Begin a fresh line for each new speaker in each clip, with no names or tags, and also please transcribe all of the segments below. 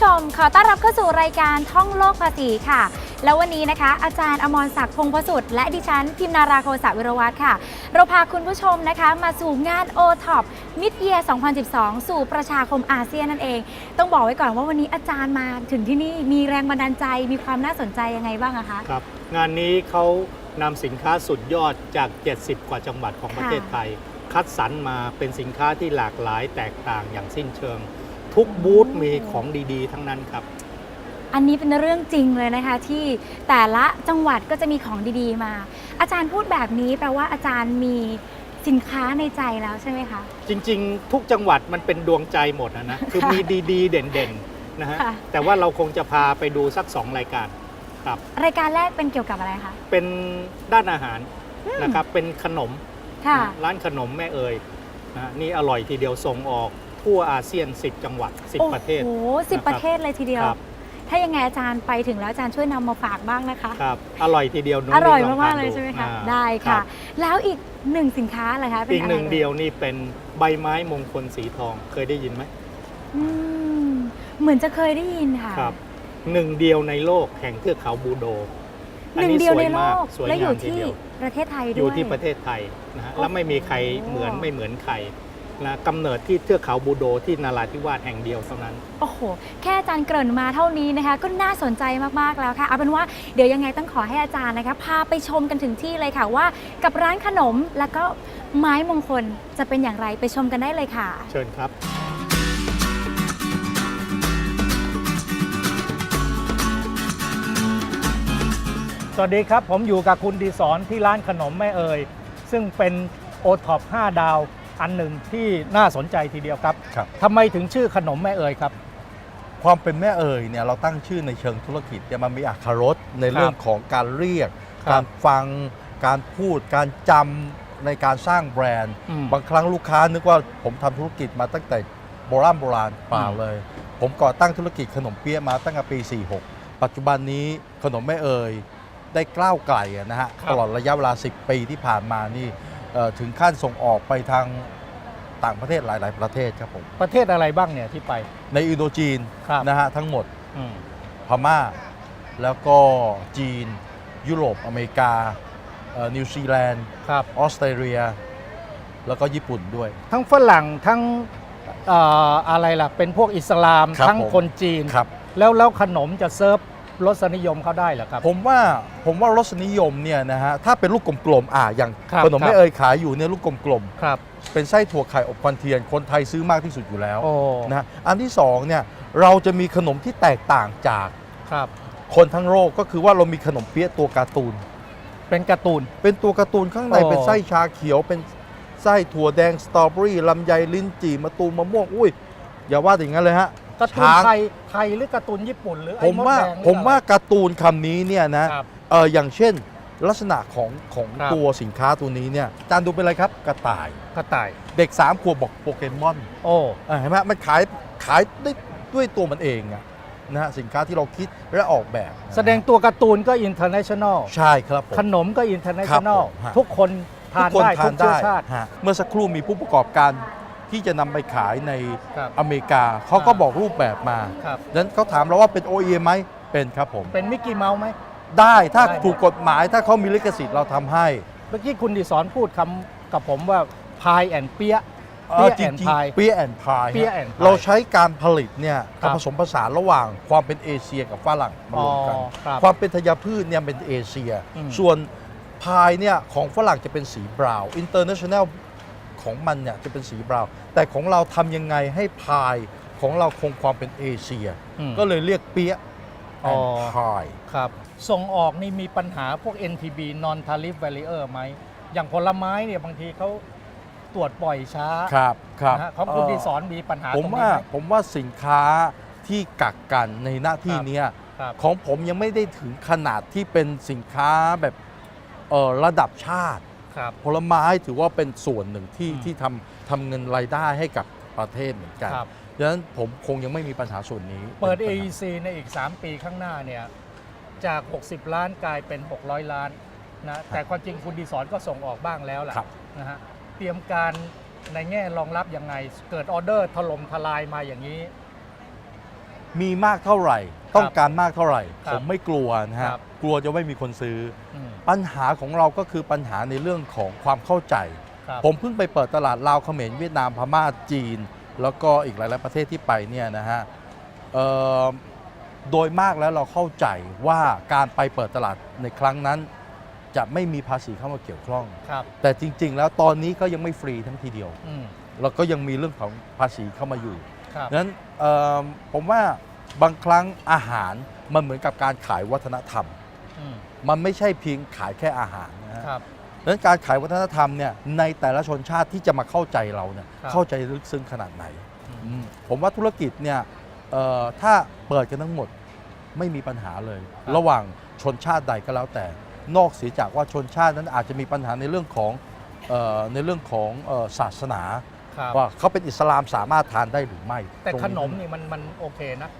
ดีค่ะคุณผู้ชมขอต้อนรับเข้าสู่รายการท่องโลกภาษีค่ะ แล้ววันนี้นะคะ อาจารย์อมรศักดิ์พงศ์ประสุทธิ์และดิฉันพิมนาราโคสะวิรวัตรค่ะ เราพาคุณผู้ชมนะคะ มาสู่งาน o t o p Mid Year 2012 สู่ประชาคมอาเซียนนั่นเอง ต้องบอกไว้ก่อนว่าวันนี้อาจารย์มาถึงที่นี่มีแรงบันดาลใจมีความน่าสนใจยังไงบ้างอะคะ
ครับงานนี้เขานำสินค้าสุดยอดจาก 70 กว่าจังหวัดของประเทศไทย คัดสรรมาเป็นสินค้าที่หลากหลายแตกต่างอย่างสิ้นเชิง ทุกบูธมีของดีๆ ทั้งนั้นครับ
อันนี้เป็นเรื่องจริงเลยนะคะ ที่แต่ละจังหวัดก็จะมีของดีๆ มา อาจารย์พูดแบบนี้แปลว่าอาจารย์มีสินค้าในใจแล้วใช่ไหมคะ
จริงๆ ทุกจังหวัดมันเป็นดวงใจหมดนะนะคือมีดีๆ เด่นๆนะฮะ
ค่ะ
แต่ว่าเราคงจะพาไปดูสัก2รายการครับ
รายการแรกเป็นเกี่ยวกับอะไรคะ
เป็นด้านอาหารนะครับเป็นขนม
ค่ะ
นะร้านขนมแม่เอ่ยนะฮะนี่อร่อยทีเดียวส่งออก ทั่วอาเซียน 10 จังหวัด 10 ประเทศ
โอ้โหสิบ
นะครับ
ประเทศเลยทีเดียว
ครับ
ถ้ายังไงอาจารย์ไปถึงแล้วอาจารย์ช่วยนำมาฝากบ้างนะคะ
ครับอร่อยทีเดียวนุ้
อร่อย
ลง
มาก
ทน
ๆเลยใช่ไหมคะ
อ่า
ได้
รั
ค่ะ
บ
แล้วอีกหนึ่งสินค้าอะไรคะป็
อีกะ
ไร
หนึ่ง
อ่
เดียวนี่เป็นใบไม้มงคลสีทองเคยได้ยินไหม
อืมเหมือนจะเคยได้ยินค่ะ
ครับหนึ่งเดียวในโลกแห่งเทือกเขาบูโด
หนึ่งเดียวใน
ส
โล
มาก
ก
สวย
และองายู่
มที
ที่
เดียว
ประเทศไทยด้วย
อยู่ที่ประเทศไทยนะฮะ
โอ้โห
แล้วไม่มีใครเหมือนไม่เหมือนใคร นะกำเนิดที่เทือกเขาบูโดที่นาราธิวาสแห่งเดียวเท่านั้น
โอ้โห แค่อาจารย์เกริ่นมาเท่านี้นะคะ ก็น่าสนใจมากๆแล้วค่ะ เอาเป็นว่าเดี๋ยวยังไงต้องขอให้อาจารย์นะคะ พาไปชมกันถึงที่เลยค่ะว่า กับร้านขนมแล้วก็ไม้มงคลจะเป็นอย่างไรไปชมกันได้เลยค่ะ
เชิญครับ สวัสดีครับ ผมอยู่กับคุณดีสอนที่ร้านขนมแม่เอ่ยซึ่งเป็นโอท็อป5ดาว อันหนึ่งที่น่าสนใจทีเดียวครับ
ครับ
ทำไมถึงชื่อขนมแม่เอ่ยครับ
ความเป็นแม่เอ่ยเนี่ยเราตั้งชื่อในเชิงธุรกิจเนี่ยมันมีอักขรสในเรื่องของการเรียก
ครับ
การฟัง การพูด การจำในการสร้างแบรนด์
อืม
บางครั้งลูกค้านึกว่าผมทำธุรกิจมาตั้งแต่โบราณโบราณเปล่า
อืม
เลย ผมก่อตั้งธุรกิจขนมเปี๊ยะมาตั้งแต่ปี 46 ปัจจุบันนี้ขนมแม่เอ่ยได้กล้าวไกลอะนะฮะตลอดระยะเวลา 10 ปีที่ผ่านมานี่เอ่อ ถึงขั้นส่งออกไปทางต่างประเทศหลาย ๆ ประเทศครับผม
ประเทศอะไรบ้างเนี่ยที่ไป
ในอินโดจีน
ครับ
นะฮะทั้งหมด
อืม
พม่า แล้วก็จีน ยุโรปอเมริกาเอ่อนิวซีแลนด์
ครับ
ออสเตรเลีย แล้วก็ญี่ปุ่นด้วย
ทั้งฝรั่งทั้งเอ่ออะไรล่ะ เป็นพวกอิสลาม
ครับ
ทั้ง
ผม
คนจีน
ครับ
แล้วแล้วขนมจะเซิร์ฟ รสนิยมเขาได้เหรอครับ
ผมว่าผมว่ารสนิยมเนี่ยนะฮะถ้าเป็นลูกกลมๆอ่าอย่าง
ครับ
ขนม
ครับ
ไม่เอ่ยขายอยู่เนี่ยลูกกลม
ครับ
ๆเป็นไส้ถั่วไข่อบควันเทียนคนไทยซื้อมากที่สุดอยู่แล้ว
โอ้
นะฮะอันที่สองเนี่ยเราจะมีขนมที่แตกต่างจาก
ครับ
คนทั้งโลกก็คือว่าเรามีขนมเปี๊ยะตัวการ์ตูน
เป็นการ์ตูน
เป็นตัวการ์ตูนข้างใน
โอ้
เป็นไส้ชาเขียวเป็นไส้ถั่วแดงสตรอเบอรี่ลำไยลิ้นจี่มะตูมมะม่วงอุ้ยอย่าว่าแต่อย่างนั้นเลยฮะ
การ์ตูน
ช้าง
ไทยไทยหรือการ์ตูนญี่ปุ่นหรือ
ผมว่า
ไอ้ดแดงหรือ
ผมว่า
อะไร
การ์ตูนคำนี้เนี่ยนะครับ เอออย่างเช่น ลักษณะของของ
ครับ
ตัวสินค้าตัวนี้เนี่ยจานดูเป็นอะไรครับกระต่าย
กระต่าย
เด็ก3ขวบบอกโปเกมอน
โอ้
อะเห็นไหมมันขายขายได้ด้วยตัวมันเองอะนะฮะสินค้าที่เราคิดและออกแบบ
แสดงตัวการ์ตูนก็อินเตอร์เนชั่นแนล
ใช่ครับผม
ขนมก็อินเตอร์เนชั่นแนล
ครับผมฮะ
ทุกคนทาน
ทุกคน
ได้
ทา
ทุ
น
กเชื้
ได้
อชาติ
ฮะเมื่อสักครู่มีผู้ประกอบการ ที่จะนำไปขายใน
ครับ
อเมริกา เขาก็บอกรูปแบบมา
ครับ
ดังนั้นเขาถามเราว่าเป็น OEM ไหมเป็นครับผม
เป็นมิกกี้เมาส์ไหม
ได้ถ้า
ได้
ถูกกฎหมายถ้าเขามีลิขสิทธิ์เราทำให้
เมื่อกี้คุณดิสอนพูดคำกับผมว่าพายแอนเปีย
เออ
เปี๊
จ
ยะ
ริง
and pie
ๆเปียแอนพาย
เปี๊ยะ and pie
เราใช้การผลิตเนี่ย
ครับ
ผสมผสานระหว่างความเป็นเอเชียกับฝรั่งมารวมกัน
อ๋อครับ
ความเป็นธัญพืชเนี่ยเป็นเอเชีย
อืม
ส่วนพายเนี่ยของฝรั่งจะเป็นสีบราวน์อิ ของมันเนี่ยจะเป็นสีบราวน์แต่ของเราทำยังไงให้พายของเราคงความเป็นเอเชีย
อืม
ก็เลยเรียกเปีย
อ๋อ
พาย
ครับ ส่งออกนี่มีปัญหาพวก NTB non tariff barrier ไหม อย่างผลไม้เนี่ยบางทีเขาตรวจปล่อยช้า
ครับครับ
นะฮะของคุณดิสอนมีปัญหา
ผ
ต
ม
รงนี้
ว่า
ไหม
ผมว่าสินค้าที่กักกันในหน้าที่
ครับ
เนี้ย
ครับ
ของผมยังไม่ได้ถึงขนาดที่เป็นสินค้าแบบเอ่อระดับชาติ
ครับ
ผลไม้ถือว่าเป็นส่วนหนึ่งที่
อืม
ที่ทำทำเงินรายได้ให้กับประเทศเหมือนกัน
ครับ
ดังนั้นผมคงยังไม่มีปัญหาส่วนนี้
เปิด
นปัญหา
AEC ในอีก 3 ปีข้างหน้าเนี่ยจาก 60 ล้านกลายเป็น 600 ล้านนะแต่ความจริงคุณดีสอนก็ส่งออกบ้างแล้วล่ะ
ครับ
นะฮะเตรียมการในแง่รองรับยังไง เกิดออเดอร์ถล่มทลายมาอย่างนี้
มีมากเท่าไหร่ ต้องการมากเท่าไหร่
ครั
ผ
บ
มไม่กลัวนะฮะ
ครับ
กลัวจะไม่มีคนซื้อ
อืม
ปัญหาของเราก็คือปัญหาในเรื่องของความเข้าใจ
ครับ
ผมเพิ่งไปเปิดตลาดลาวเขมรเวียดนามพม่าจีน แล้วก็อีกหลาย ๆ ประเทศที่ไปเนี่ยนะฮะเอ่อโดยมากแล้วเราเข้าใจว่าการไปเปิดตลาดในครั้งนั้น จะไม่มีภาษีเข้ามาเกี่ยวข้อง
ครับ
แต่จริง ๆ แล้วตอนนี้ก็ยังไม่ฟรีทั้งทีเดียว
อืม
แล้วก็ยังมีเรื่องของภาษีเข้ามาอยู่
ครับ
ดังนั้นเอ่อผมว่าบางครั้งอาหารมันเหมือนกับการขายวัฒนธรรม
อื ม
มันไม่ใช่เพียงขายแค่อาหารนะฮะ
ครับ
ดังนั้นการขายวัฒนธรรมเนี่ยในแต่ละชนชาติที่จะมาเข้าใจเราเนี่ย
ครับ
เข้าใจลึกซึ้งขนาดไหน
อืม
อืมผมว่าธุรกิจเนี่ยเอ่อถ้าเปิดกันทั้งหมดไม่มีปัญหาเลยระหว่างชนชาติใดก็แล้วแต่ นอกเสียจากว่าชนชาตินั้นอาจจะมีปัญหาในเรื่องของเอ่อในเรื่องของเอ่อศาสนา
ครับ
ว่าเขาเป็นอิสลามสามารถทานได้หรือไม่
แต่
รง
ขนมนี่มันมันโอเคนะ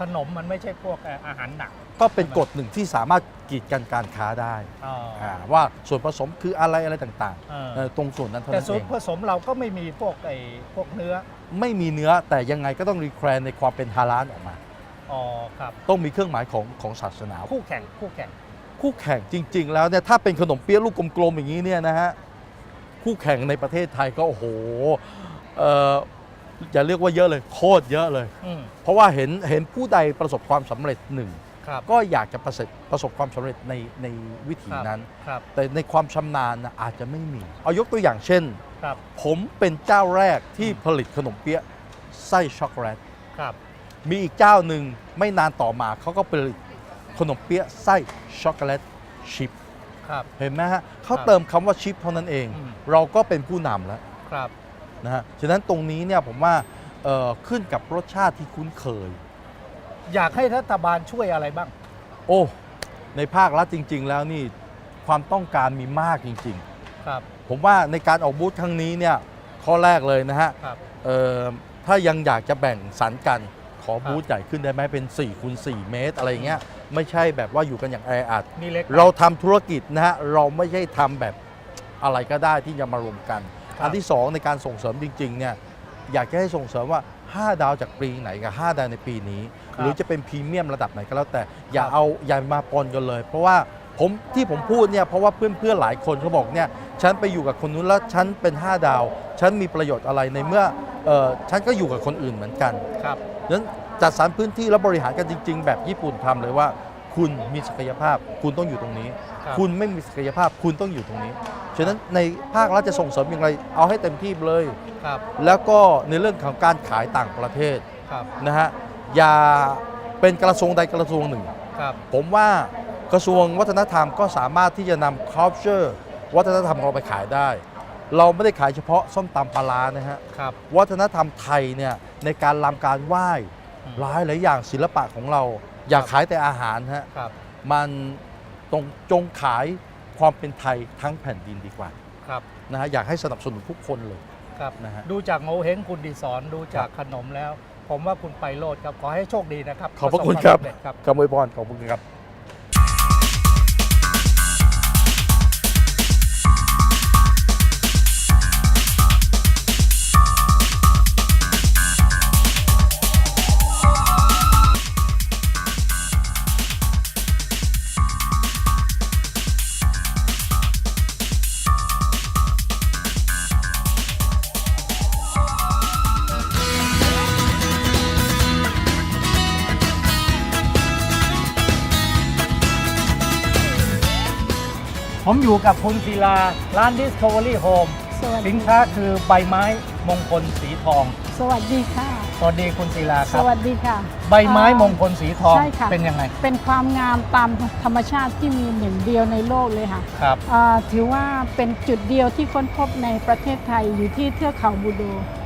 ขนมมันไม่ใช่พวกเอ่ออาหารหนัก
ก็เป็นกฎหนึ่งที่สามารถกีดกันการค้าได้
อ๋ออา
ว่าส่วนผสมคืออะไรอะไรต่าง
เออ
ๆเอ่อตรงส่วนนั้นเท่า
แต่
นั้น
ส่ว
เอนง
ผสมเราก็ไม่มีพวกไอ้พวกเนื้อ
ไม่มีเนื้อแต่ยังไงก็ต้องรีแครนในความเป็นฮาลาลออกมา
อ๋อครับ
ต้องมีเครื่องหมายของของศาสนา
คู่แข่งคู่แข่ง
คู่แข่งจริง ๆ แล้วเนี่ยถ้าเป็นขนมเปี๊ยะลูกกลมๆอย่างนี้เนี่ยนะฮะคู่แข่งในประเทศไทยก็โอ้โหเอ่ออย่าเรียกว่าเยอะเลยโคตรเยอะเลย
อืม
เพราะว่าเห็นเห็นผู้ใดประสบความสำเร็จหนึ่ง
ครับ
ก็อยากจะประสบประสบความสำเร็จในในวิถี
ครับ
นั้น
ครับ
แต่ในความชำนาญนะอาจจะไม่มี เอายกตัวอย่างเช่น
ครับ
ผมเป็นเจ้าแรกที่ผลิตขนมเปี๊ยะไส้ช็อกโกแลต
ครับ
มีอีกเจ้าหนึ่งไม่นานต่อมาเขาก็ผลิตขนมเปี๊ยะไส้ช็อกโกแลตชิพ
ครับ
เห็นไหมฮะเขา
ครับ
เติมคำว่าชิปเท่านั้นเอง
อืม
เราก็เป็นผู้นำแล้ว
ครับ
นะฮะ ฉะนั้นตรงนี้เนี่ยผมว่าเอ่อขึ้นกับรสชาติที่คุ้นเคย
อยากให้รัฐบาลช่วยอะไรบ้าง
โอ้ ในภาครัฐจริง ๆ แล้วนี่ความต้องการมีมากจริง
ครับ
ๆ ผมว่าในการออกบูธครั้งนี้เนี่ยข้อแรกเลยนะฮะ
ครับ
เอ่อถ้ายังอยากจะแบ่งสรรกันขอ
ครับ
บูธใหญ่ขึ้นได้ไหมเป็น4คูณ4เมตรอะไรอย่างเงี้ยไม่ใช่แบบว่าอยู่กันอย่างแออัด
นี่เล็กไป
เราทำธุรกิจนะฮะเราไม่ใช่ทำแบบอะไรก็ได้ที่จะมารวมกัน
ครับ
อันที่สองในการส่งเสริมจริงๆเนี่ยอยากจะให้ส่งเสริมว่า 5 ดาวจากปีไหนกับ 5 ดาวในปีนี้
ครับ
หรือจะเป็นพรีเมียมระดับไหนก็แล้วแต่อย่า
ครับ
เอาอย่ามาปนกันเลย เพราะว่าผมที่ผมพูดเนี่ยเพราะว่าเพื่อนๆหลายคนเขาบอกเนี่ยฉันไปอยู่กับคนนู้นแล้วฉันเป็น 5 ดาว ฉันมีประโยชน์อะไรในเมื่อเออฉันก็อยู่กับคนอื่นเหมือนกัน
ครับ
ดังนั้นจัดสรรพื้นที่และบริหารกันจริง ๆ แบบญี่ปุ่นทำเลยว่า คุณมีศักยภาพ คุณต้องอยู่ตรงนี้
ครับ
คุณไม่มีศักยภาพคุณต้องอยู่ตรงนี้ฉะนั้นในภาครัฐจะส่งเสริมอย่างไรเอาให้เต็มที่เลย
ครับ
แล้วก็ในเรื่องของการขายต่างประเทศ
ครับ
นะฮะ อย่าเป็นกระทรวงใดกระทรวงหนึ่ง
ครับ
ผมว่ากระทรวงวัฒนธรรมก็สามารถที่จะนำ culture วัฒนธรรมของเราไปขายได้ เราไม่ได้ขายเฉพาะส้มตำปลาร้านะฮะ
ครับ
วัฒนธรรมไทยเนี่ยในการรำการไหว้
อืม
หลายหลายอย่างศิลปะของเรา อย่าขายแต่อาหารฮะ
ครับ
มันตรงจงขายความเป็นไทยทั้งแผ่นดินดีกว่า
ครับ
นะฮะอยากให้สนับสนุนทุกคนเลย
ครับ
นะฮะ
ดูจากโงเฮงคุณดีสอนดูจากขนมแล้ว ผมว่าคุณไปโลดครับขอให้โชคดีนะครับ
ขอบพระคุณ
ปส
ครับ
วามสำเร็จครับ
กำมวยพรขอบคุณครับ
อยู่กับคุณศิลา ร้าน Discovery Home
สวัส
สิ
ดี
นค้าคือใบไม้มงคลสีทอง
สวัสดีค่ะ
สวัสดีคุณศิลาค
ส
รับ
วัสดีค่ะ
ใบไม้มงคลสีทอง
ใช่ค่ะ
เป็นยังไง
เป็นความงามตามธรรมชาติที่มีหนึ่งเดียวในโลกเลยค่ะ
ครับ
อ่าถือว่าเป็นจุดเดียวที่ค้นพบในประเทศไทยอยู่ที่เทือกเขาบูโด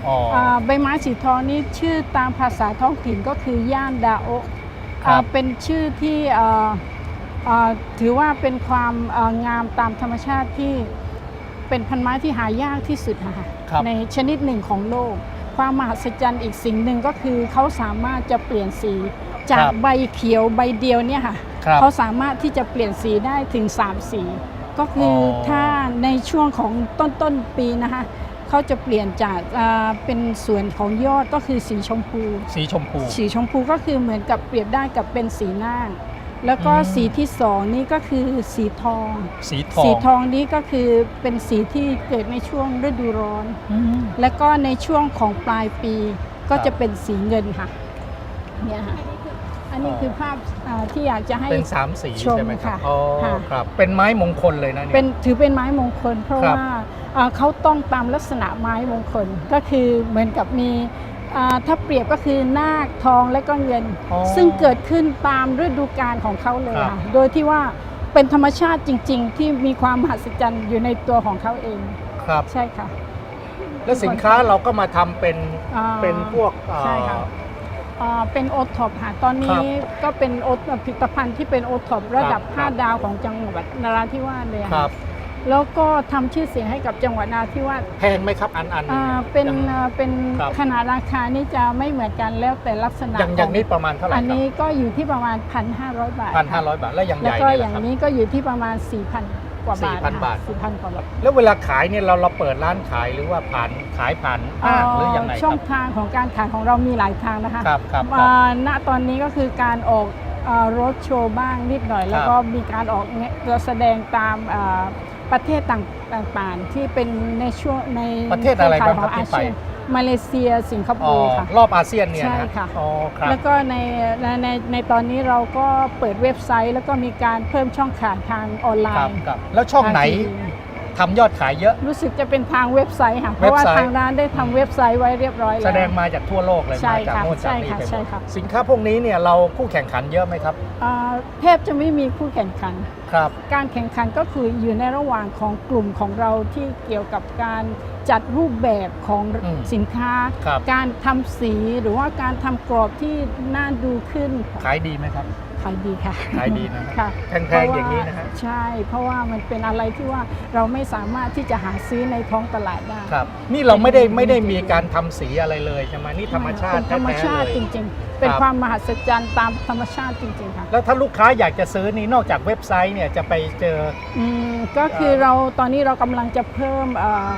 อ๋ออา
ใบไม้สีทองนี้ชื่อตามภาษาท้องถิ่นก็คือย่านดาโอะ
ครับ
อ่าเป็นชื่อที่อ่าอ่า ถือว่าเป็นความอ่างามตามธรรมชาติที่เป็นพันไม้ที่หายากที่สุดค่ะ
ครับ
ในชนิดหนึ่งของโลก ความมหัศจรรย์อีกสิ่งหนึ่งก็คือเขาสามารถจะเปลี่ยนสีจากใบเขียวใบเดียวเนี่ยค่ะ
ครับ
เขาสามารถที่จะเปลี่ยนสีได้ถึง 3 สี ก็คืออ
อ
ถ้าในช่วงของต้นต้นๆปีนะคะเขาจะเปลี่ยนจากอ่าเป็นส่วนของยอดก็คือสีชมพู
สีชมพู
สีชมพูก็คือเหมือนกับเปรียบได้กับเป็นสีหน้า แล้วก็
อืม
สีที่สองนี่ก็คือสีทอง
สีทอง
สีทองนี้ก็คือเป็นสีที่เกิดในช่วงฤดูร้อน
อืม
แล้วก็ในช่วงของปลายปีก็
ครับ
จะเป็นสีเงินค่ะเนี่ยค่ะอันนี้
อ๋อ
คือภาพอ่าที่อยากจะให้
เป็นสามสี
ชม
ใช่ไหมครับ
ค่ะ
อ๋อ
ค่ะ
ครับ เป็นไม้มงคลเลยนะเนี่ย
เป็นถือเป็นไม้มงคล เพราะ
ครับ
ว่าอ่าเขาต้องตามลักษณะไม้มงคลก็คือเหมือนกับมีอ่า ถ้าเปรียบก็คือนาคทองและก็เงิน
อ๋อ
ซึ่งเกิดขึ้นตามฤดูกาลของเขาเลย
ครับ
ค่ะโดยที่ว่าเป็นธรรมชาติจริง ๆ ที่มีความมหัศจรรย์อยู่ในตัวของเขาเอง
ครับ
ใช่ค่ะ
แล้วสินค้าเราก็มาทำเป็น
อ่า
เป็นพวกเอ่อ
ใช่ค่ะอ่าเป็นโอท็อปค่ะตอน
ครั
นี้
บ
ก็เป็นโอผลิตภัณฑ์ที่เป็นโอท็อประดับ
ครับ
5ดาวของจังหวัดนราธิวาสเลย
ค
ค่ะ
รับ
แล้วก็ทำชื่อเสียงให้กับจังหวัดนราธิวาส
แพงไหมครับอันอัน
อ่าเป็น
อย่าง
อ่าเป็น
ครับ
ขนาดราคานี่จะไม่เหมือนกันแล้วแต่ลักษณะ
อย่างอย่างนี้ประมาณเท่าไหร่
อัน
ครั
นี้ก็อยู่ที่ประมาณ 1,500 บาท
พันห้าร้อยบาทแล้วอย่างให
แล้ว
ญ่
ก็
เนี่ย
อย่าง
นะครับ
นี้ก็อยู่ที่ประมาณ 4,000 กว่าบาท
4,000บาท
สี่พันกว่าบาท
แล้วเวลาขายเนี่ยเราเราเปิดร้านขายหรือว่าผ่านขายผ่านห้างหรืออย่างไรค
ช่อ
รั
ง
บ
ทางของการขายของเรามีหลายทางนะคะ
ครับครับค
อ่
รับา
ณตอนนี้ก็คือการออกรถโชว์บ้างนิดหน่อย แล้วก็มีการออกเนี่ยแสดงตามอ่าประเทศต่างๆที่เป็นในช่วงใน
ประเทศอะไร
คข่ย
บ้างครับ
ของอา
ที่ไป
เซียนมาเลเซียสิงคโป
อ๋อ
ร์ค่ะ
รอบอาเซียนเนี่ย
ใช่
นะ
ค่ะ
อ๋อครับ
แล้วก็ในในในในตอนนี้เราก็เปิดเว็บไซต์ แล้วก็มีการเพิ่มช่องขายทางออนไล
ครับ
น์
ครับแล้วช่องไหน
ทางทีวี
ทำยอดขายเยอะ
รู้สึกจะเป็นทางเว็บไซต์ค่ะ เพราะว่า
เว็บไซต์
ทางร้านได้ทำเว็บไซต์ไว้เรียบร้อยแล้ว
แสดงมาจากทั่วโลกเลย
ใช่
มาจาก
ค่ะ
โน่นจากนี่
ใช่ค่ะ
ไปหม
ใช่
ด
ค่ะ
สินค้าพวกนี้เนี่ยเราคู่แข่งขันเยอะไหมครับ
อ่าแทบจะไม่มีคู่แข่งขัน
ครับ
การแข่งขันก็คืออยู่ในระหว่างของกลุ่มของเราที่เกี่ยวกับการจัดรูปแบบของ
อืม
สินค้า
ครับ
การทำสีหรือว่าการทำกรอบที่น่าดูขึ้น
ขายดีไหมครับ
ขายดีค่ะ
ขายดีนะ
ค่ะ
แพงๆอย่างนี้นะฮะ
ใช่ เพราะว่ามันเป็นอะไรที่ว่าเราไม่สามารถที่จะหาซื้อในท้องตลาดได้
ครับ นี่เราไม่ได้ไม่ได้มีการทำสีอะไรเลยใช่ไหมนี่ธรรมชาติ
เป็นธรรม
แท้ๆ
ชาติ
เลย
จริง ๆ เป็น
ครับ
ความมหัศจรรย์ตามธรรมชาติจริงๆค่ะ
แล้วถ้าลูกค้าอยากจะซื้อนี่นอกจากเว็บไซต์เนี่ยจะไปเจอ
อืมก็คือเราตอนนี้เรากำลังจะเพิ่มเอ่อ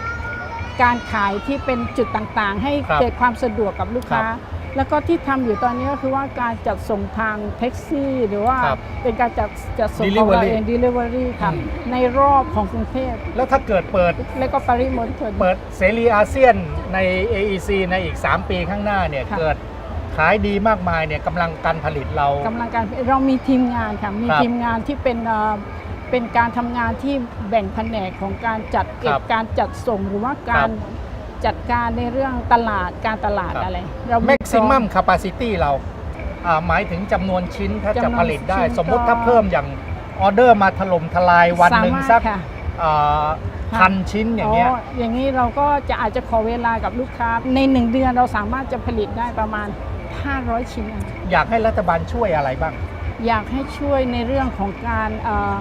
การขายที่เป็นจุดต่างๆ ให้
ครับ
เกิดความสะดวกกับลูกค้า
ครับ
แล้วก็ที่ทำอยู่ตอนนี้ก็คือว่าการจัดส่งทางแท็กซี่ หรือว่า
ครับ
เป็นการจัดจัดส่งของเรา
Delivery
เอง delivery ค่ะ
อืม
ในรอบของกรุงเทพ
แล้วถ้าเกิดเปิด
และก็ปริมณฑล
เปิดเสรีอาเซียนใน AEC ในอีก 3 ปีข้างหน้าเนี่ย
ค่ะ
เกิดขายดีมากมายเนี่ยกำลังการผลิตเรา
กำลังการเรามีทีมงานค่ะมี
ครับ
ทีมงานที่เป็นเอ่อเป็นการทำงานที่แบ่งแผนกของการจัดเก็
ครับบ
การจัดส่งหรือว่าการ จัดการในเรื่องตลาดการตลาด
ครับ
อะไร เรา
แม็กซิมัม capacity เราอ่าหมายถึงจำนวนชิ้นถ้าจะ
จำนวน
ผลิตได้
ชิ้น
สมมุติ
ก็
ถ้าเพิ่มอย่างออเดอร์มาถล่มทลายวันหนึ่ง
สามารถ
สัก
ค่ะ
อ่าพันชิ้นอย่างเงี้ย
อย่างนี้เราก็จะอาจจะขอเวลากับลูกค้า ในหนึ่งเดือนเราสามารถจะผลิตได้ประมาณ 500 ชิ้นอะ
อยากให้รัฐบาลช่วยอะไรบ้าง
อยากให้ช่วยในเรื่องของการเอ่อ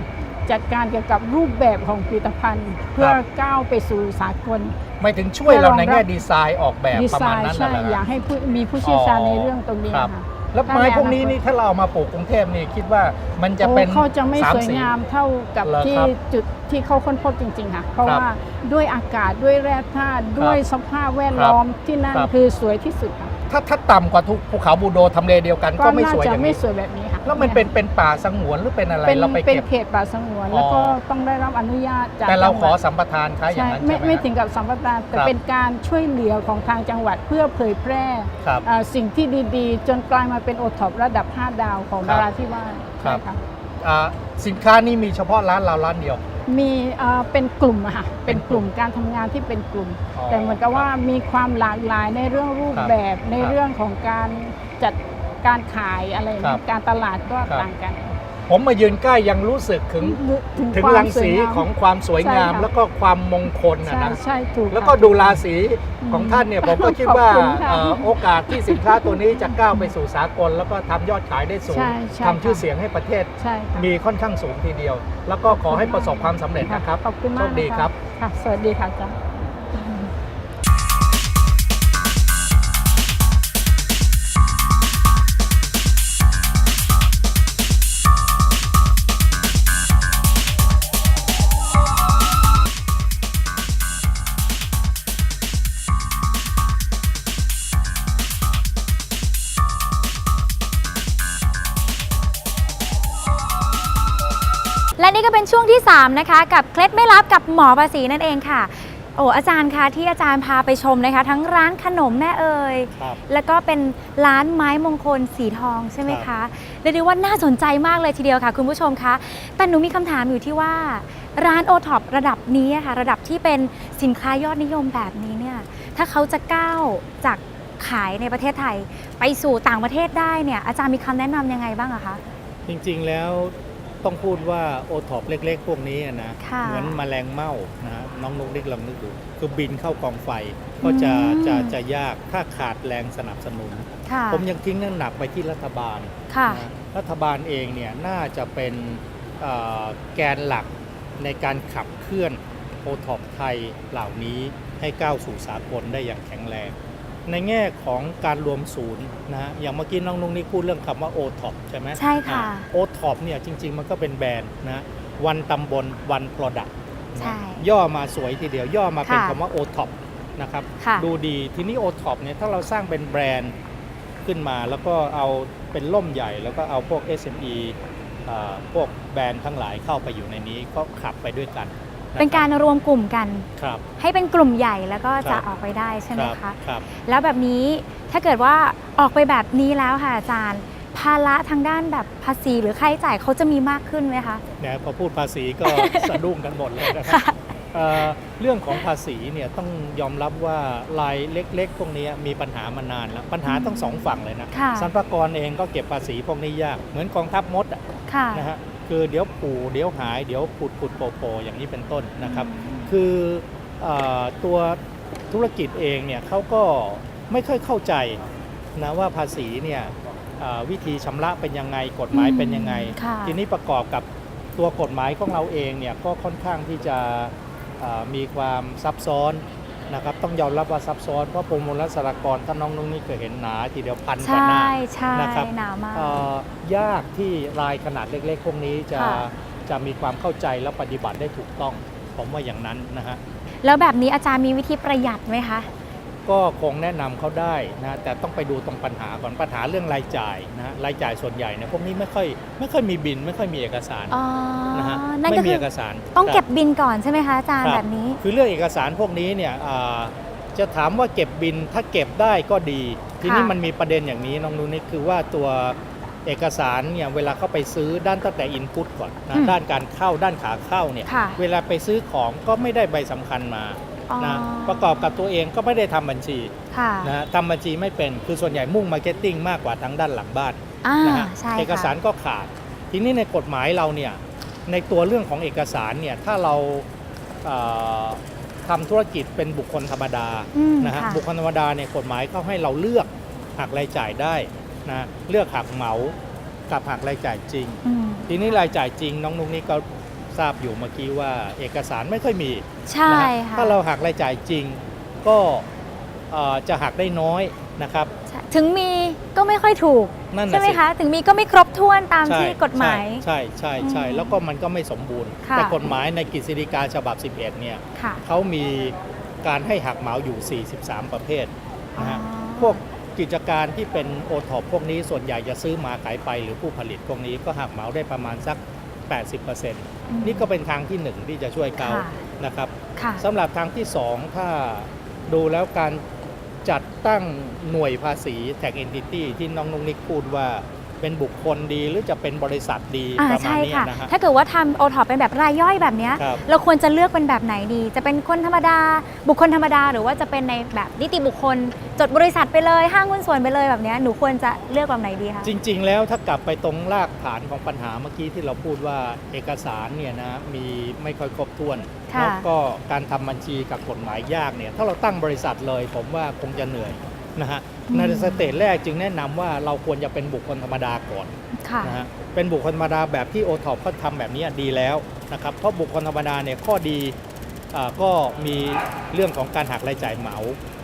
จัดการเกี่ยวกับรูปแบบของผลิตภัณฑ์ เพื่อก้าวไปสู่สากล
ไม่ถึงช่วยเราใน
ให้รองรับ
แง่ดีไซน์ออกแบบ
ดี
ประ
ไซ
มาณ
น์
นั้น
ใช่
นั่นแหละ
อยากให้ผู้มีผู้เชี่ยวชาญในเรื่องตรงนี้
ครับ
ค่ะ
แล้วไม้พวกนี้นี่ถ้าเราเอามาปลูกกรุงเทพนี่คิดว่ามันจะ
โอ้
เป็น
เขาจะไม่
ส
สวย
สี
งามเท่ากับ
เหรอ
ที่
ครับ
จุดที่เขาค้นพบจริงๆค่ะเพราะ
ครับ
ว่าด้วยอากาศด้วยแร่ธาตุด้วยสภาพแวดล้อมที่นั่น
ครับ
คือสวยที่สุดค่ะ
ถ้าถ้าต่ำกว่าทุกภูเขาบูโดทำเลเดียวกันก็ไม่
น่า
สวย
จะ
อย่าง
ไม่
นี้
สวยแบบนี้ค่ะ
แล้วมันเป็นเป็นป่าสงวนหรือเป็นอะไร
เป็น
เราไป
เป็น
เก็บ
เขตป่าสงวน
อ๋อ
แล้วก็ต้องได้รับอนุญาตจาก
แต่เรา
จังห
ข
วั
อ
ด
สัมปทานค้าอย่าง
ใช่
นั้น
ไม่
ใช่ไหม
ไม่
ฮะ
ถึงกับสัมปทานแต่
ครับ
เป็นการช่วยเหลือของทางจังหวัดเพื่อเผยแพร่
ครับ
อ่าสิ่งที่ดีๆ จนกลายมาเป็นโอท็อประดับ 5 ดาวของ
ครั
นา
บ
ราธิวาส
ครับ
ใช่ค่ะ
อ่าสินค้านี่มีเฉพาะร้านเราร้านเดียว
มีเอ่อเป็นกลุ่มอะค่ะเป็นกลุ่มการทำงานที่เป็นกลุ่ม
อ๋อ
แต่เหมือนกับว่ามีความหลากหลายในเรื่องรูป
ครับ
แบบใน
ครับ
เรื่องของการจัด การขายอะไร
ครับ
การตลาดก็
ครับ
ต่างกัน
ผมมายืนใกล้ยังรู้สึกถึงถึง
ความ
รังสี
วยาม
ของความสวยงาม
ใช่ค่ะ
แล้วก็ความมงคลนะ
ใช่
นะ
ใช่ถูก
แล้วก็
ค่ะ
ดูราศีของท่านเนี่ยผมก็คิดว่า
ขอบคุณค่ะ
เอ่อโอกาสที่สินค้าตัวนี้จะก้าวไปสู่สากล แล้วก็ทำยอดขายได้สูง
ใช่ใช่
ทำชื่อ
ค่ะ
เสียงให้ประเทศ
ใช่ค่ะ
มีค่อนข้างสูงทีเดียว แล้วก็ขอให้ประสบความสำเร็จนะครับ
ขอบคุณมาก
โชคดี
นะะ
ครับ
ค่ะ สวัสดีค่ะอาจารย์
และ ก็เป็นช่วงที่ 3 นะคะ กับเคล็ดไม่ลับกับหมอภาษีนั่นเองค่ะ โอ้อาจารย์คะที่อาจารย์พาไปชมนะคะ ทั้งร้านขนมแม่เอ่ย
ครับ
แล้วก็เป็นร้านไม้มงคลสีทองใช่ไหมคะเรียกได้ว่าน่าสนใจมากเลยทีเดียวค่ะ คุณผู้ชมคะแต่หนูมีคำถามอยู่ที่ว่า ร้านโอท็อประดับนี้อะค่ะ ระดับที่เป็นสินค้ายอดนิยมแบบนี้เนี่ยถ้าเขาจะก้าวจากขายในประเทศไทย ไปสู่ต่างประเทศได้เนี่ยอาจารย์มีคำแนะนำยังไงบ้างอะคะ
จริงๆแล้ว ต้องพูดว่าโอท็อปเล็กๆ พวกนี้อะนะ
ค่ะ
เหมือนแมลงเม่านะฮะน้องนุกเล็กลองนึกดู คือบินเข้ากองไฟก็จะ
อืม
จะจะยากถ้าขาดแรงสนับสนุน
ค่ะ
ผมยังทิ้งน้ำหนักไปที่รัฐบาล
ค่ะ
นะรัฐบาลเองเนี่ยน่าจะเป็นเอ่อแกนหลักในการขับเคลื่อนโอท็อปไทยเหล่านี้ให้ก้าวสู่สากลได้อย่างแข็งแรง ในแง่ของการรวมศูนย์นะฮะอย่างเมื่อกี้น้องนุ้งนี่พูดเรื่องคำว่า o t o p ใช่ไหม
ใช่ค่ะ
โอท็อปเนี่ยจริง ๆ มันก็เป็นแบรนด์นะวันตำบลวันโปรดักต์
ใช่
ย่อมาสวยทีเดียว ย่อมาเป็น
ค่ะ
คำว่า o t o p นะครับ
ค่ะ
ดูดีทีนี้ o t o p เนี่ยถ้าเราสร้างเป็นแบรนด์ขึ้นมาแล้วก็เอาเป็นล่มใหญ่ แล้วก็เอาพวก SME อ่าพวกแบรนด์ทั้งหลายเข้าไปอยู่ในนี้ก็ขับไปด้วยกันะคบ
เป็นการรวมกลุ่มกัน
ครับ
ให้เป็นกลุ่มใหญ่แล้วก็จะ
ครับ
ออกไปได้ใช่ไหม
รับ
คะ
ครับ
แล้วแบบนี้ถ้าเกิดว่าออกไปแบบนี้แล้วค่ะอาจารย์ ภาระทางด้านแบบภาษีหรือค่าใช้จ่ายเขาจะมีมากขึ้นไหมคะ
เนี่ยพอพูดภาษีก็ สะดุ้งกันหมดเลยนะครับเอ่อเรื่องของภาษีเนี่ยต้องยอมรับว่ารายเล็กๆ พวกนี้มีปัญหามานานแล้ว ปัญหาต้องสองฝั่งเลยนะ
ค่ะ
สรรพากรเองก็เก็บภาษีพวกนี้ยาก เหมือนกองทัพมดอะ
ค่ะ
นะฮะ คือเดี๋ยวผูเดี๋ยวหายเดี๋ยวผุดผุดโปโปอย่างนี้เป็นต้นนะครับ คือเออตัวธุรกิจเองเนี่ยเขาก็ไม่ค่อยเข้าใจนะว่าภาษีเนี่ยเอ่อวิธีชำระเป็นยังไงกฎหมายเป็นยังไง
ค่ะ
ทีนี้ประกอบกับตัวกฎหมายของเราเองเนี่ยก็ค่อนข้างที่จะเอ่อมีความซับซ้อน นะครับต้องยอมรับว่าซับซ้อนเพราะประมวลรัษฎากรถ้าน้องนุ่งนี่เคยเห็นหนาทีเดียวพันกว่าห
ใช่
น้า
ใช่
นะครับ
หนาวมาก
เอ่อยากที่รายขนาดเล็กๆพวกนี้จะ
ค่ะ
จะมีความเข้าใจและปฏิบัติได้ถูกต้องผมว่าอย่างนั้นนะฮะ
แล้วแบบนี้อาจารย์มีวิธีประหยัดไหมคะ
ก็คงแนะนำเขาได้นะแต่ต้องไปดูตรงปัญหาก่อนปัญหาเรื่องรายจ่ายนะฮะรายจ่ายส่วนใหญ่เนี่ยพวกนี้ไม่ค่อยไม่ค่อยมีบินไม่ค่อยมีเอกสาร
อ๋อ
นะฮะ
นั่น
ไม่
ก็
มี
คือ
เอกสาร
ต้องเก็บ
ครั
บินก่อนใช่ไหมคะอาจารย์
ครับ
แบบนี้
คือเรื่องเอกสารพวกนี้เนี่ยอ่าจะถามว่าเก็บบินถ้าเก็บได้ก็ดี ทีนี้
ค่ะ
มันมีประเด็นอย่างนี้น้องนุ้นี่คือว่าตัวเอกสารเนี่ยเวลาเข้าไปซื้อด้านตั้งแต่อินพุตก่อนนะด้านการเข้าด้านขาเข้าเนี่ย
ค่ะ
เวลาไปซื้อของก็ไม่ได้ใบสำคัญมา
อ๋อ
นะประกอบกับตัวเองก็ไม่ได้ทำบัญชี
ค่ะ
นะฮะทำบัญชีไม่เป็นคือส่วนใหญ่มุ่งมาร์เก็ตติ้งมากกว่าทางด้านหลังบ้าน
อ่า
นะฮะ
ใช่ค่ะ
เอกสารก็ขาด ทีนี้ในกฎหมายเราเนี่ยในตัวเรื่องของเอกสารเนี่ยถ้าเราเอ่อทำธุรกิจเป็นบุคคลธรรมดา
อืม
นะฮะ
ค่ะ
บุคคลธรรมดาเนี่ยกฎหมายเขาให้เราเลือกหักรายจ่ายได้นะเลือกหักเหมากับหักรายจ่ายจริง
อืม
ทีนี้รายจ่ายจริงน้องนุ๊กนี่ก็ ทราบอยู่เมื่อกี้ว่าเอกสารไม่ค่อยมี
ใช่
นะฮะ
ค่ะ
ถ้าเราหักรายจ่ายจริงก็เอ่อจะหักได้น้อยนะครับ
ใช่ถึงมีก็ไม่ค่อยถูก
นั่น
ใช่
น่ะ
ไหม
สิ
คะ ถึงมีก็ไม่ครบถ้วนตาม
ใช่
ที่กฎหมาย
ใช่ใช่ใช่ใช่
อืม
แล้วก็มันก็ไม่สมบูรณ์
ค่ะ
แต่กฎหมายในกฤษฎีกาฉบับ 11 เนี่ย
ค่ะ
เขามีการให้หักเหมาอยู่ 43 ประเภทนะฮะ
อ๋อ
พวกกิจการที่เป็นโอท็อปพวกนี้ส่วนใหญ่จะซื้อมาขายไปหรือผู้ผลิตพวกนี้ก็หักเหมาได้ประมาณสัก 80%นี่ก็เป็นทางที่หนึ่งที่จะช่วยเขา
ค่ะ
นะครับ
ค่ะ
สำหรับทางที่2ถ้าดูแล้วการจัดตั้งหน่วยภาษี tax entity ที่น้องนุงนิกพูดว่า เป็นบุคคลดีหรือจะเป็นบริษัทดี
อ่า
ประมาณ
ใช่
เนี้ย
ค่ะ
นะฮะ
ถ้าเกิดว่าทำโอท็อปเป็นแบบรายย่อยแบบเนี้ย
ครับ
เราควรจะเลือกเป็นแบบไหนดี จะเป็นคนธรรมดา บุคคลธรรมดา หรือว่าจะเป็นในแบบนิติบุคคล จดบริษัทไปเลย ห้างหุ้นส่วนไปเลยแบบเนี้ยหนูควรจะเลือกแบบไหนดีคะ
จริง ๆ แล้วถ้ากลับไปตรงรากฐานของปัญหาเมื่อกี้ที่เราพูดว่าเอกสารเนี่ยนะมีไม่ค่อยครบถ้วน
ค่ะ
แล้วก็การทำบัญชีกับกฎหมายยากเนี่ยถ้าเราตั้งบริษัทเลย ผมว่าคงจะเหนื่อย นะฮะ
อืม
ในสเตจแรกจึงแนะนำว่าเราควรจะเป็นบุคคลธรรมดาก่อน
ค่ะ
นะฮะเป็นบุคคลธรรมดาแบบที่โอท็อปเขาทำแบบนี้ดีแล้วนะครับเพราะบุคคลธรรมดาเนี่ยข้อดีอ่าก็มีเรื่องของการหักรายจ่ายเหมา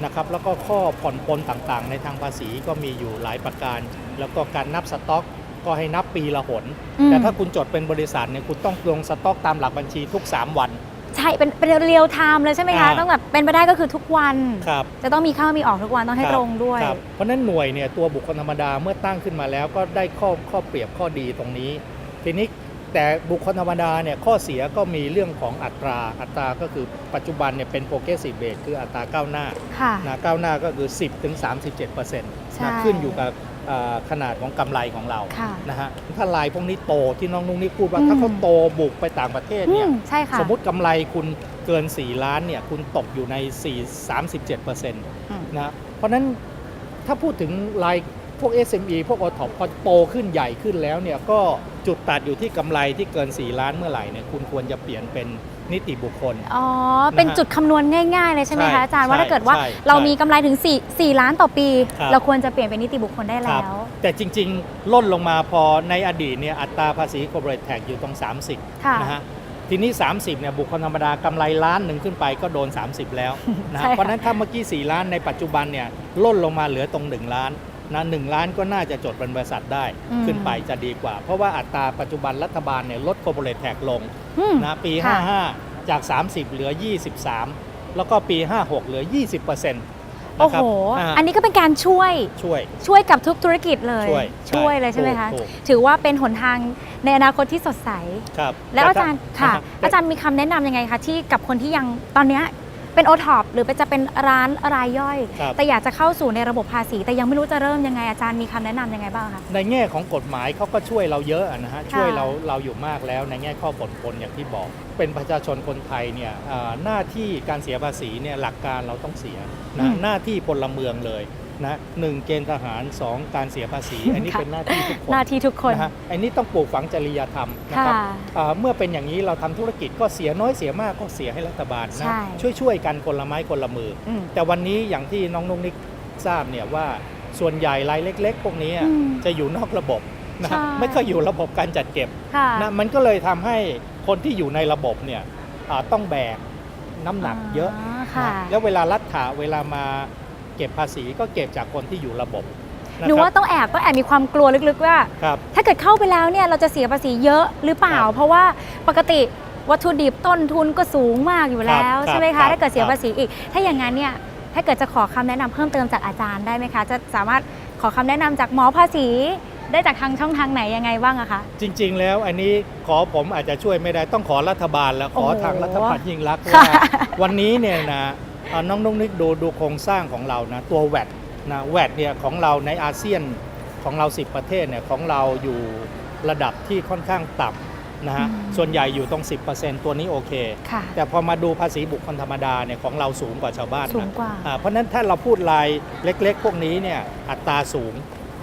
นะครับแล้วก็ข้อผ่อนปลนต่างๆ ในทางภาษีก็มีอยู่หลายประการ แล้วก็การนับสต็อกก็ให้นับปีละหน
อืม
แต่ถ้าคุณจดเป็นบริษัทเนี่ยคุณต้องลงสต็อกตามหลักบัญชีทุก 3 วัน
ใช่เป็นเป็นเรียลไทม์เลยใช่ไหมคะ
อ่า
ต้องแบบเป็นไปได้ก็คือทุกวัน
ครับ
จะต้องมีเข้ามีออกทุกวันต้องให้
คบ
ตรงด้วย
ครับเพราะฉะนั้นหน่วยเนี่ยตัวบุคคลธรรมดาเมื่อตั้งขึ้นมาแล้วก็ได้ข้อข้อเปรียบข้อดีตรงนี้ ทีนี้แต่บุคคลธรรมดาเนี่ยข้อเสียก็มีเรื่องของอัตราอัตราก็คือปัจจุบันเนี่ยเป็นโปรเกรสซีฟเบสคืออัตราก้าวหน้า
ค่ะ
นะก้าวหน้าก็คือ 10ถึง37เปอร์เซ็นต์
ใช่
นะขึ้นอยู่กับอ่า ขนาดของกำไรของเรา
ค่ะ
นะฮะถ้าลายพวกนี้โตที่น้องนุ่งนี่พูดว่า
อืม
ถ้าเขาโตบุกไปต่างประเทศ
อื
เนี่ย
มใช่ค่ะ
สมมติกำไรคุณเกิน 4 ล้านเนี่ยคุณตกอยู่ใน 4 37เปอร์เซ็นต์
อืม
นะเพราะฉะนั้นถ้าพูดถึงรายพวก SME พวกอทอพอโตขึ้นใหญ่ขึ้นแล้วเนี่ยก็จุดตัดอยู่ที่กำไรที่เกิน 4 ล้านเมื่อไหร่เนี่ยคุณควรจะเปลี่ยนเป็น นิติบุคคล
อ๋อ เป็น
นะฮะ
จุดคำนวณง่ายๆเลยใช่ไหม
ใช่
คะอาจารย์ว่า
ใช่
ถ้าเกิดว่า
ใช่
เรา
ใช่
มีกำไรถึง4 4ล้านต่อปี
ครับ
เราควรจะเปลี่ยนเป็นนิติบุคคลได้
ค
แล้
รับ
ว
แต่จริงๆ ล่นลงมาพอในอดีตเนี่ยอัตราภาษี corporate tax อยู่ตรง30
ค่ะ
นะฮะทีนี้ 30เนี่ยบุคคลธรรมดากำไรล้านหนึ่งขึ้นไปก็โดน 30 แล้วนะ
ใช่
ฮะ
ค่ะ
เพราะฉะนั้นถ้าเมื่อกี้ 4 ล้านในปัจจุบันเนี่ยล่นลงมาเหลือตรง 1 ล้าน นะหนึ่งล้านก็น่าจะจดเป็นบริษัทได้
อืม
ขึ้นไปจะดีกว่า เพราะว่าอัตราปัจจุบันรัฐบาลเนี่ยลด corporate tax ลง
อืม
นะปี
ค่ะ
55 จาก 30 เหลือ 23 แล้วก็ปี 56 เหลือ 20%นะ
โอ้
ครั
โห
บา
อันนี้ก็เป็นการช่วย
ช่วย
ช่วยกับทุกธุรกิจเลย
ช่วยใช่
วยเลยใช่ไหมคะ
ถูกถูก
ถือว่าเป็นหนทางในอนาคตที่สดใส
ครับ
แล้ว
ต่
อาจารย์
ถ้
ค่ะ
แต่
อาจารย์มีคำแนะนำยังไงคะที่กับคนที่ยังตอนเนี้ย เป็นโอท็อปหรือเป็นจะเป็นร้านรายย่อย
ครับ
แต่อยากจะเข้าสู่ในระบบภาษี แต่ยังไม่รู้จะเริ่มยังไงอาจารย์มีคำแนะนำยังไงบ้างคะ
ในแง่ของกฎหมายเขาก็ช่วยเราเยอะนะฮะ
ค่ะ
ช่วยเราเราอยู่มากแล้วในแง่ข้อผลผลอย่างที่บอก เป็นประชาชนคนไทยเนี่ยอ่าหน้าที่การเสียภาษีเนี่ยหลักการเราต้องเสียนะหน้าที่พลเมืองเลย นะหนึ่งเกณฑ์ทหารสองการเสียภาษี อันนี้เป็นหน้าที่ทุกคน
หน้าที่ทุกคน
นะฮะอันนี้ต้องปลูกฝังจริยธรรมนะครับ
ค่ะ
อ่าเมื่อเป็นอย่างนี้เราทำธุรกิจก็เสียน้อยเสียมากก็เสียให้รัฐบาลนะ
ใช่
ช่วยช่วยกันคนละไม้คนละมือ
อืม
แต่วันนี้อย่างที่น้องนุ๊กนิกทราบเนี่ยว่าส่วนใหญ่รายเล็ก ๆ พวกนี้
อืม
จะอยู่นอกระบบนะ
ใช่
ไม่ค่อยอยู่ระบบการจัดเก็บ
ค่ะ
นะมันก็เลยทำให้คนที่อยู่ในระบบเนี่ยอ่าต้องแบกน้ำหนักเยอะ
ค่ะ
นะแล้วเวลารัฐถาเวลามา เก็บภาษีก็เก็บจากคนที่อยู่ระบบนะ
หนู
ครั
ว่า
บ
ต้องแอบต้องแอบมีความกลัวลึกๆว่า
ครับ
ถ้าเกิดเข้าไปแล้วเนี่ยเราจะเสียภาษีเยอะหรือเปล่า
ครับ
เพราะว่าปกติวัตถุดิบต้นทุนก็สูงมากอยู่แล้ว
ครับ
ใช่ไหม
ครั
คะ
บ
ถ้าเกิดเสีย
ครับ
ภาษีอีก ถ้าอย่างนั้นเนี่ยถ้าเกิดจะขอคำแนะนำเพิ่มเติมจากอาจารย์ได้ไหมคะ จะสามารถขอคำแนะนำจากหมอภาษีได้จากทางช่องทางไหนยังไงบ้างอะคะ
จริง ๆ แล้วอันนี้ขอผมอาจจะช่วยไม่ได้ต้องขอรัฐบาลแล้วขอ
โอ้โห
ทางรัฐบาลยิ่งรักษณ์
ค่ะ
ว่าวันนี้เนี่ยนะอ่า น้องนุ๊กนิกดูดูโครงสร้างของเรานะตัวแวดนะแวดเนี่ยของเราในอาเซียนของเรา 10 ประเทศเนี่ยของเราอยู่ระดับที่ค่อนข้างต่ำนะฮะ
อืม
ส่วนใหญ่อยู่ตรง 10%ตัวนี้โอเค
ค่ะ
แต่พอมาดูภาษีบุคคลธรรมดาเนี่ยของเราสูงกว่าชาวบ้าน
สูง
นะ
กว่า
อ่าเพราะฉะนั้นถ้าเราพูดรายเล็กๆ พวกนี้เนี่ยอัตราสูง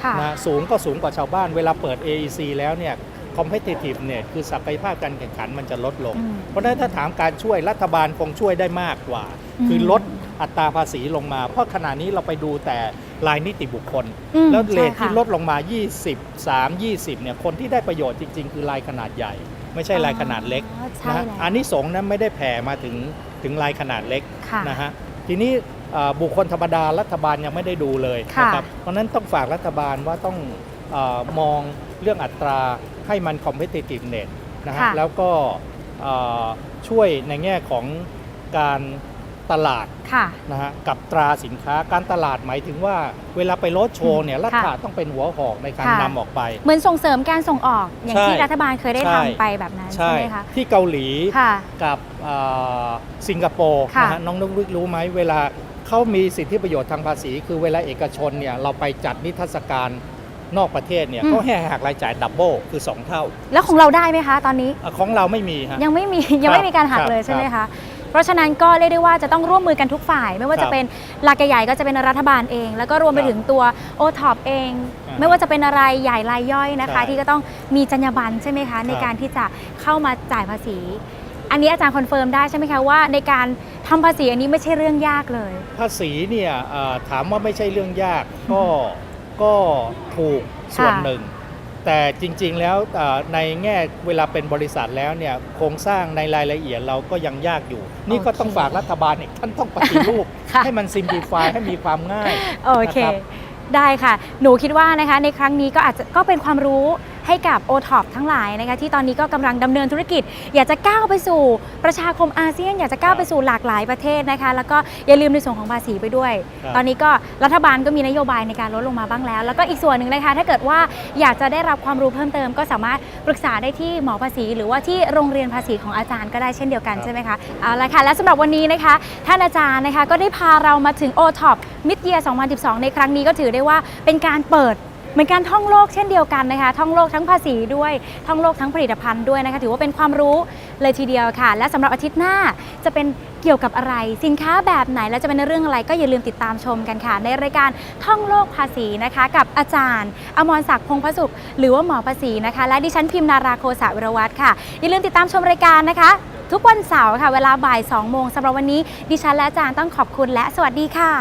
ค่ะ
นะสูงก็สูงกว่าชาวบ้านเวลาเปิด AEC แล้วเนี่ย competitive เนี่ยคือศักยภาพการแข่งขันมันจะลดลง
อืม
เพราะฉะนั้นถ้าถามการช่วยรัฐบาลคงช่วยได้มากกว่า
อืม
คือลดอัตราภาษีลงมา เพราะขณะนี้เราไปดูแต่รายนิติบุคคล
อืม
แล้วเลท
ใช่ค่ะ
ที่ลดลงมา20 3 20 เนี่ย คนที่ได้ประโยชน์จริง ๆ คือรายขนาดใหญ่ ไม่ใช่รายขนาดเล็ก
อ๋อใช่
นะฮะ
แล้ว
อันนี้สงส์นั้นไม่ได้แผ่มาถึงถึงรายขนาดเล็ก
ค่ะ
นะฮะทีนี้เอ่อบุคคลธรรมดารัฐบาลยังไม่ได้ดูเลย
ค่ะ
นะครับเพราะฉะนั้นต้องฝากรัฐบาลว่าต้องเออมองเรื่องอัตรา ให้มัน competitiveness นะฮะ
ค่ะ
แล้วก็เอ่อช่วยในแง่ของการตลาด
ค่ะ
นะฮะกับตราสินค้าการตลาดหมายถึงว่าเวลาไปรถโชว์เนี่ยรัฐ
ค่ะ
ต้องเป็นหัวหอกในการ
ค่ะ
นำออกไป
เหมือนส่งเสริมการส่งออกอย่าง
ใช่
ที่รัฐบาลเคยได้
ใช่
ทำไปแบบนั้นใช่ไหมคะ
ที่เกาหลี
ค่ะ
กับเอ่อสิงคโปร์
ค่ะ
นะฮะน้องนุ๊กวิกรู้ไหมเวลาเขามีสิทธิประโยชน์ทางภาษี คือเวลาเอกชนเนี่ยเราไปจัดนิทรรศการ นอกประเทศเนี่ย
อืม
เขาให้หักรายจ่ายดับเบิลคือ 2 เท่า
แล้วของเราได้ไหมคะตอนนี้
อะของเราไม่มีฮะ
ยังไม่มียังไม่มีการหัก
ครับ
เลยใช่ไหม
ครั
คะ
บ
เพราะฉะนั้นก็เรียกได้ว่าจะต้องร่วมมือกันทุกฝ่าย ไม่ว่า
ครั
จะ
บ
เป็นหลักใหญ่ๆก็จะเป็นรัฐบาลเอง แล้วก็รวมไป
ครับ
ถึงตัวโอท็อปเอง
อ่า
ไม่ว่าจะเป็นอะไรใหญ่รายย่อยนะคะ
ใช่
ที่ก็ต้องมีจรรยาบรรณใช่ไหมคะ ใน
ครับ
การที่จะเข้ามาจ่ายภาษี อันนี้อาจารย์คอนเฟิร์มได้ใช่ไหมคะว่าในการทำภาษีอันนี้ไม่ใช่เรื่องยากเลย
ภาษีเนี่ยเอ่อถามว่าไม่ใช่เรื่องยากก็ ก็ถูกส่วน
ค่ะ
หนึ่ง แต่จริงๆแล้วเอ่อในแง่เวลาเป็นบริษัทแล้วเนี่ยโครงสร้างในรายละเอียดเราก็ยังยากอยู่ นี่ก็
โอเค
ต้องฝากรัฐบาลอีกท่านต้องปฏิรูป
ค่ะ
ให้มันซิมพลิฟายให้มีความง่าย
โอเค
นะครับ
ได้ค่ะ หนูคิดว่านะคะในครั้งนี้ก็อาจจะก็เป็นความรู้ ให้กับ o t o p ทั้งหลายนะคะที่ตอนนี้ก็กำลังดำเนินธุรกิจ อยากจะก้าวไปสู่ประชาคมอาเซียน อยากจะก้าวไปสู่หลากหลายประเทศนะคะ แล้วก็อย่าลืมในส่วนของภาษีไปด้วย
ครับ
ตอนนี้ก็รัฐบาลก็มีนโยบายในการลดลงมาบ้างแล้ว แล้วก็อีกส่วนหนึ่งนะคะ ถ้าเกิดว่าอยากจะได้รับความรู้เพิ่มเติม ก็สามารถปรึกษาได้ที่หมอภาษี หรือว่าที่โรงเรียนภาษีของอาจารย์ก็ได้เช่นเดียวกันใช่ไหมคะเอาละค่ะและสำหรับวันนี้นะคะ ท่านอาจารย์นะคะก็ได้พาเรามาถึง o t o p Mid Year 2012 ในครั้งนี้ก็ถือได้ว่าเป็นการเปิด เหมือนการท่องโลกเช่นเดียวกันนะคะท่องโลกทั้งภาษีด้วยท่องโลกทั้งผลิตภัณฑ์ด้วยนะคะถือว่าเป็นความรู้เลยทีเดียวค่ะ และสำหรับอาทิตย์หน้าจะเป็นเกี่ยวกับอะไร สินค้าแบบไหนและจะเป็นเรื่องอะไรก็อย่าลืมติดตามชมกันค่ะ ในรายการท่องโลกภาษีนะคะ กับอาจารย์ อมรศักดิ์พงพสุข หรือว่าหมอภาษีนะคะ และดิฉันพิมนาราโคสาวิรวัตรค่ะ อย่าลืมติดตามชมรายการนะคะ ทุกวันเสาร์ค่ะ เวลาบ่าย2โมงสำหรับวันนี้ ดิฉันและอาจารย์ต้องขอบคุณและสวัสดีค่ะ